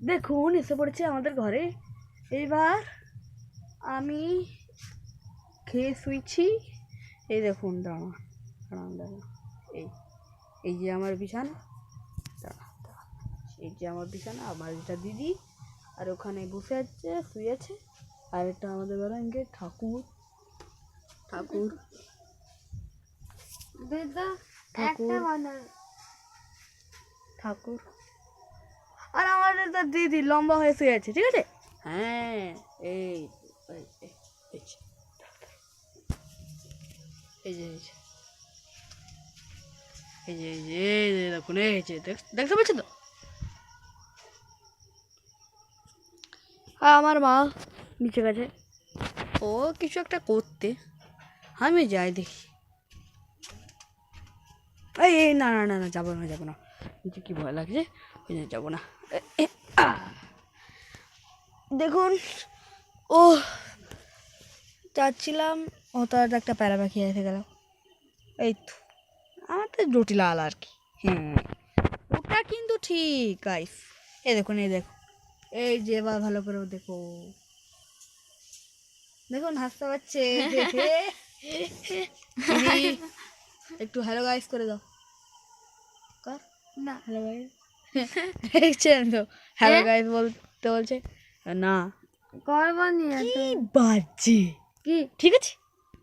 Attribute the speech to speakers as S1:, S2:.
S1: দেখুন এসে পড়েছে আমাদের ঘরে। এইবার আমি খেয়ে শুয়েছি এই দেখুন দাঁড়া দাঁড়ান দাঁড়ান এই এই যে আমার বিছানা। দাঁড়া, দাঁড়া। এই যে আমার বিছানা আমার এটা দিদি আর ওখানে বসে আছে শুয়ে আছে। আর এটা আমাদের বারাঙ্গে ঠাকুর। ঠাকুর। ঠাকুর। ঠাকুর। আর আমাদের তো দিদি লম্বা হয়ে শুয়ে আছে ঠিক আছে? হ্যাঁ এই এই, যে। এই যে এই যে এই যে দেখুন এই যে দেখতে পাচ্ছেন তো? আর আমার মা নিচে গেছে। ও কিছু একটা করতে। আমি যাই দেখি। এই এই না না না না যাব না যাব না। নিচে কি ভয় লাগছে ওই জন্য যাব না। দেখুন ও যাচ্ছিলাম ও তো আর একটা প্যারা পাখি এসে গেল। এই তো আমার তো জটিল আল আর কি। হ্যাঁ ওটা কিন্তু ঠিক গাইস এ দেখুন এই দেখো এই যে এবার ভালো করে দেখো। দেখুন হাসতে পারছে একটু হ্যালো গাইস করে দাও। কর।
S2: না।
S1: হ্যালো গাইস দেখছেন তো হ্যালো গাইস বলতে বলছে না।
S2: করব নি
S1: কি বাজে।
S2: কি?
S1: ঠিক আছে?